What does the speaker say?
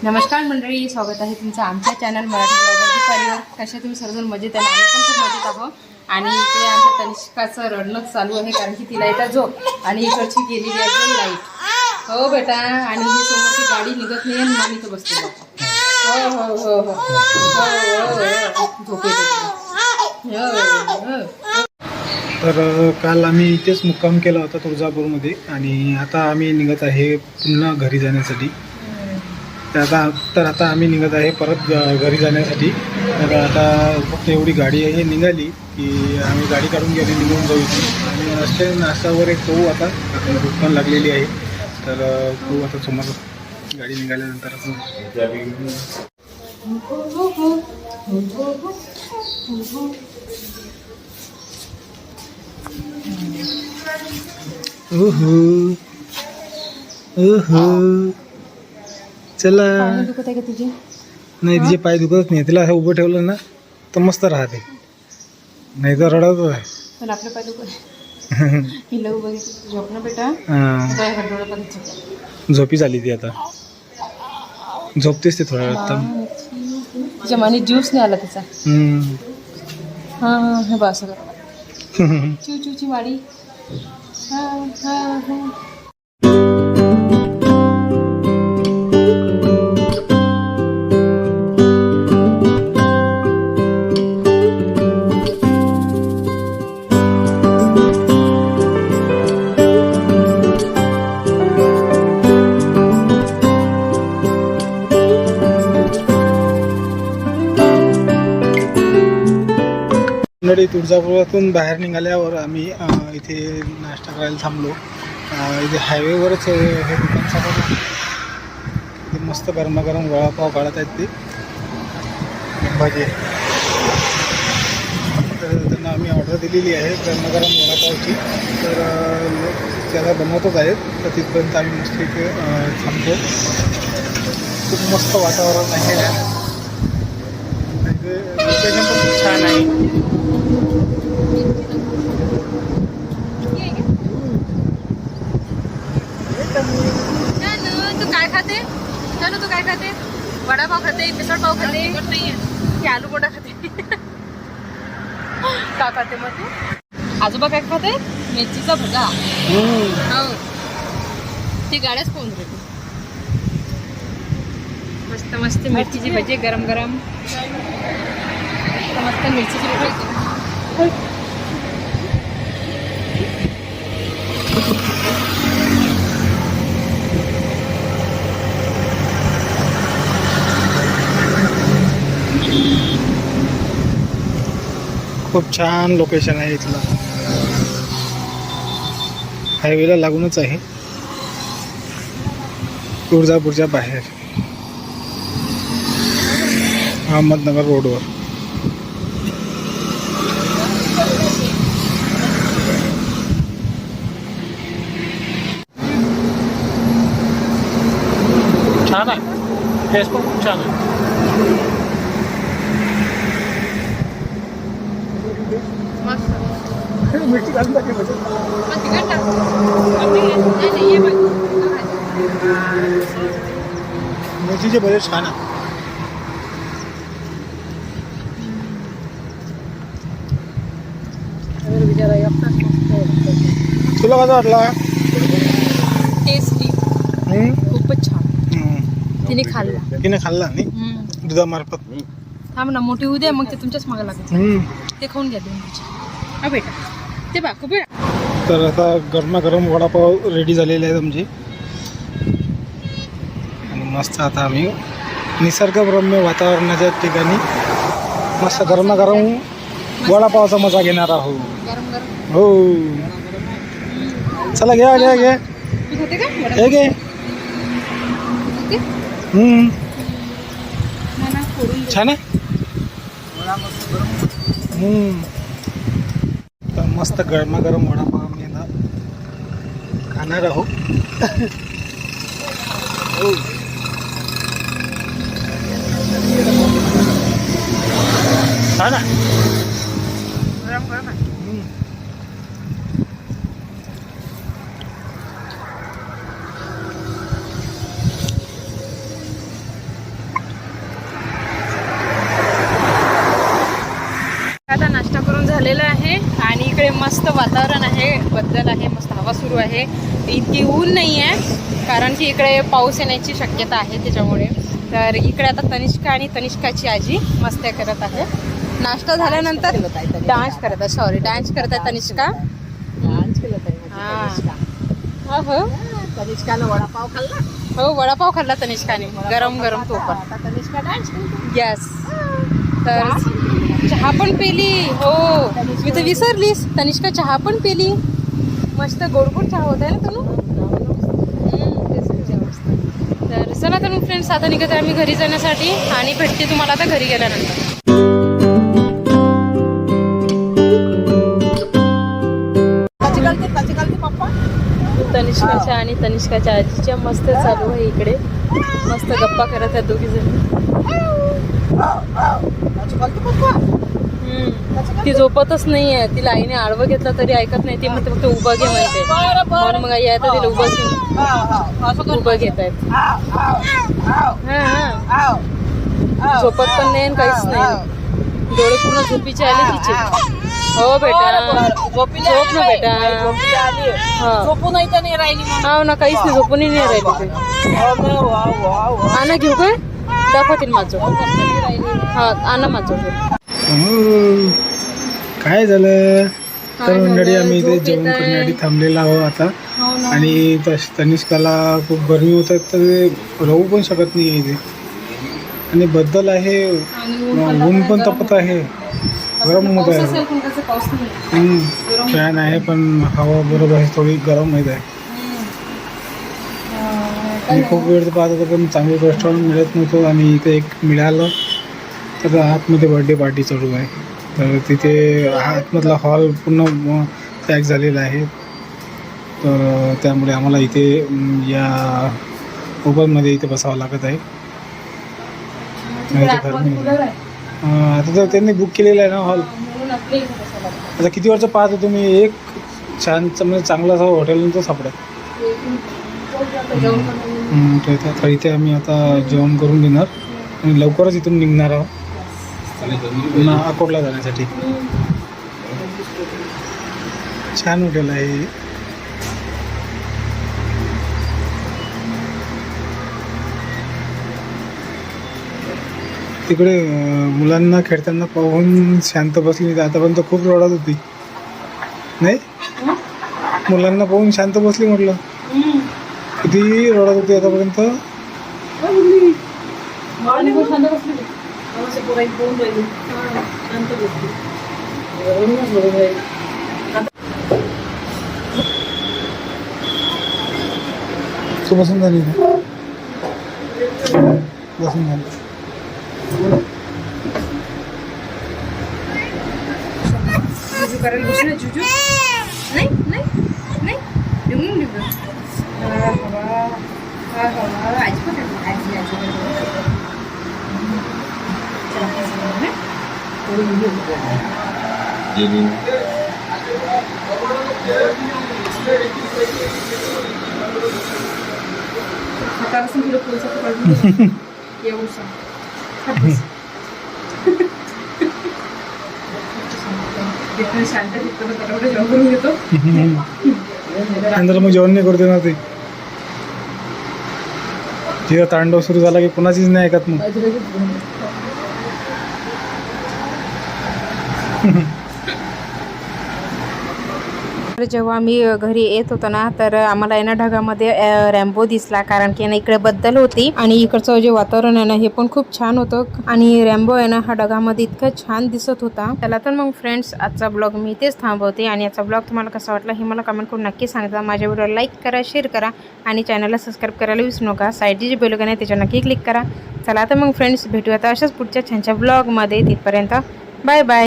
नमस्कार मंडळी स्वागत आहे तुमचं आमच्या चॅनल मराठी ब्लॉगर परिवार कशा तुम्ही सर्वजण मजेत आहे आम्ही पण खूप मजेत आहोत आणि इकडे आमच्या तनिष्काचं रडणं चालू आहे कारण की तिला येतात झोप आणि इकडची गेलेली आहे लाइट हो बेटा आणि ही समोरची गाडी निघत नाही आणि मामी तो बसते हो हो हो हो हो हो हो झोप येते तर काल आम्ही इथेच मुक्काम केला होता तुळजापूरमध्ये आणि आता आम्ही निघत आहे पुन्हा घरी जाण्यासाठी त्याचा आता तर आता आम्ही निघत आहे परत घरी जाण्यासाठी. तर आता फक्त एवढी गाडी आहे. निघाली की आम्ही गाडी काढून गेली निघून जाऊ इथे आणि नाश्ते नाश्ता वगैरे करू आता भूक पण लागलेली आहे. तर अ, आता समोर गाडी निघाल्यानंतर ओहो. ओहो. चला. दुखत आहे का तुझे? नाही तिचे पाय दुखतच नाही. तिला असं उभं ठेवलं ना तर मस्त राहते. नाही तर रडतच आहे. पण आपलं पाय दुखत हिला उभं घेते झोप ना बेटा. हां, काय डोळा पण झोप झोपी झाली ती आता. झोपतेच ते थोड्या वेळात तर. तिच्या माने ज्यूस नाही आला तिचा. हम्म. हा हा हे बस चिव चिवची वाडी. हा हा हा. मंडळी तुळजापुरातून बाहेर निघाल्यावर आम्ही इथे नाश्ता करायला थांबलो. इथे हायवेवरच हे दुकान सापडलं. इथे मस्त गरमागरम वडापाव काढत आहेत ते. भजे. तर त्यांना आम्ही ऑर्डर दिलेली आहे गरमागरम वडापावची. तर लोक त्याला बनवतच आहेत. तर तिथपर्यंत आम्ही मस्त इथे थांबतो खूप मस्त वातावरण आहे. लोकेशन पण खूप छान आहे. तू काय खाते? तू काय खाते? वडापाव खाते मिसळ पाव खाते की आलू बोटा खाते? का खाते मग तू? आजोबा काय खाते? मिरचीचा भजा हो. ती गाड्याच कोण रे मस्त मस्त मिरचीची भजी गरम गरम मस्त मस्त मिरचीची भजी. खूप छान लोकेशन आहे इथलं. हायवेला लागूनच आहे. तुळजापूरच्या बाहेर. अहमदनगर रोडवर. छान आहे. टेस्ट पण खूप छान आहे. मिरची घालून टाकली म्हणजे. मिरचीचे भजे छान आहे. तुला कसं वाटला? टेस्टी? खूपच छान. तिने खाल्ला. तिने खाल्ला नाही. दुधामार्फत. थांब ना मोठी उद्या मग ते तुमच्याच मागं लागत. ते खाऊन घ्या दोन हा बेटा ते बा खूप वेळ. तर आता गरमागरम वडापाव रेडी झालेले आहेत आमचे. आणि मस्त आता आम्ही निसर्गरम्य वातावरणाच्या ठिकाणी मस्त गरमागरम वडापावाचा मजा घेणार आहोत. गरम गरम. हो. चला घ्या घ्या घ्या तू खाते का वडा हे घे. खाते? हम्म. ना, ना, फोडून दे. छान आहे. तर मस्त गरमागरम वडापाव मी ना खाणार आहोत हो. ना मस्त वातावरण आहे बद्दल आहे मस्त हवा सुरू आहे. इतकी ऊन नाही आहे कारण की इकडे पाऊस येण्याची शक्यता आहे त्याच्यामुळे. तर इकडे आता तनिष्का आणि तनिष्काची आजी मस्त्या करत आहे. नाश्ता झाल्यानंतर डान्स करत आहे सॉरी डान्स करत आहे तनिष्का. डान्स त्यांनी हा. तनिष्कानं वडापाव खाल्ला? हो वडापाव खाल्ला तनिष्काने गरम गरम तो पण. आता तनिष्का डान्स यस तर चहा पण पेली हो. मी तर विसरलीस. तनिष्का चहा पण पेली. मस्त गोड गोड चहा होत आहे ना मस्त. तर चला तर मग फ्रेंड्स आता निघत आहे आम्ही घरी जाण्यासाठी आणि भेटते तुम्हाला आता घरी गेल्यानंतर. तनिष्काच्या आणि तनिष्काच्या आजीच्या मस्त चालू आहे इकडे. मस्त गप्पा करत आहेत दोघी जण. ती झोपतच नाही आहे तिला आईने आडवं घेतलं तरी ऐकत नाही. ती म्हणते फक्त उभं घे म्हणते. म्हणून मग आई आता तिला उभं घेऊन. उभं घेत आहेत. झोपत पण नाही आणि काहीच नाही. डोळे पूर्ण झोपीचे आले तिचे. हो. बेटा. झोप ना. बेटा. हा. झोपून नाही राहिली. हा ना काहीच नाही झोपूनही नाही राहिली ते. आणा घेऊ काय? दाखवतील माझं. हा आणा माझं हो. काय झालं? तर झालं? मंडळी आम्ही इथे झोप जेवण येत आहे. करण्यासाठी थांबलेलो आहोत आता. हो ना. आणि तश तनिष्काला खूप गरमी होत आहे तर राहू पण शकत नाही इथे. आणि बद्दल आहे आणि ऊन पण ऊन पण गरम तपत आहे. गरम होत पाऊस आहे असेल पण पाऊस नाही. फॅन आहे पण हवा बरोबर आहे थोडी गरम माहीत आहे. आणि खूप वेळ पाहत होतो पण चांगलं रेस्टॉरंट मिळत नव्हतं आणि इथे एक मिळालं. तर आतमध्ये बर्थडे पार्टी चालू आहे. तर तिथे आतमधला हॉल पूर्ण पॅक झालेला आहे. तर त्यामुळे आम्हाला इथे या ओपनमध्ये इथे बसावं लागत आहे. आता तर त्यांनी बुक केलेला आहे ना हॉल. आता किती वर्ष पाहत होतो मी एक छान म्हणजे चांगलं असं हॉटेल नव्हतं तर इथे- आम्ही आता जेवण करून घेणार. आणि लवकरच इथून निघणार आहोत. पुन्हा अकोटला जाण्यासाठी. छान हॉटेल आहे. तिकडे मुलांना खेळताना पाहून शांत बसली. आतापर्यंत खूप रडत होती. नाही? मुलांना पाहून शांत बसली म्हटलं. किती रडत होती आतापर्यंत आणि खूप शांत बसली ती. असं पोरं एक दोन राहिली. शांत बसली. वरूनच बरोबर आहे. तू बसून झाली का बसून झाली जुजू करायला बसू ना तुला पुढचं पकडून येऊ सांग तिथून शांत तिथं पटापट जेवण करून घेतो नंतर मग जेवण नाही करते ना ते तिथं तांडव सुरू झाला की कुणाचीच नाही ऐकत मग. तर जेव्हा आम्ही घरी येत होतो ना तर आम्हाला आहे ना ढगामध्ये रॅम्बो दिसला. कारण की ना इकडे बद्दल होती. आणि इकडचं जे वातावरण आहे ना हे पण खूप छान होतं. आणि रॅम्बो आहे ना हा ढगामध्ये इतकं छान दिसत होता. त्याला तर मग फ्रेंड्स आजचा ब्लॉग मी इथेच थांबवते. आणि याचा ब्लॉग तुम्हाला कसा वाटला हे मला कमेंट करून नक्की सांगा. माझ्या व्हिडिओ लाईक करा शेअर करा. आणि चॅनलला सबस्क्राईब करायला विसरू नका. साईडची जी बेलगन आहे त्याच्यावर नक्की क्लिक करा. चला तर मग फ्रेंड्स भेटूया आता अशाच पुढच्या छानच्या ब्लॉगमध्ये तिथपर्यंत बाय बाय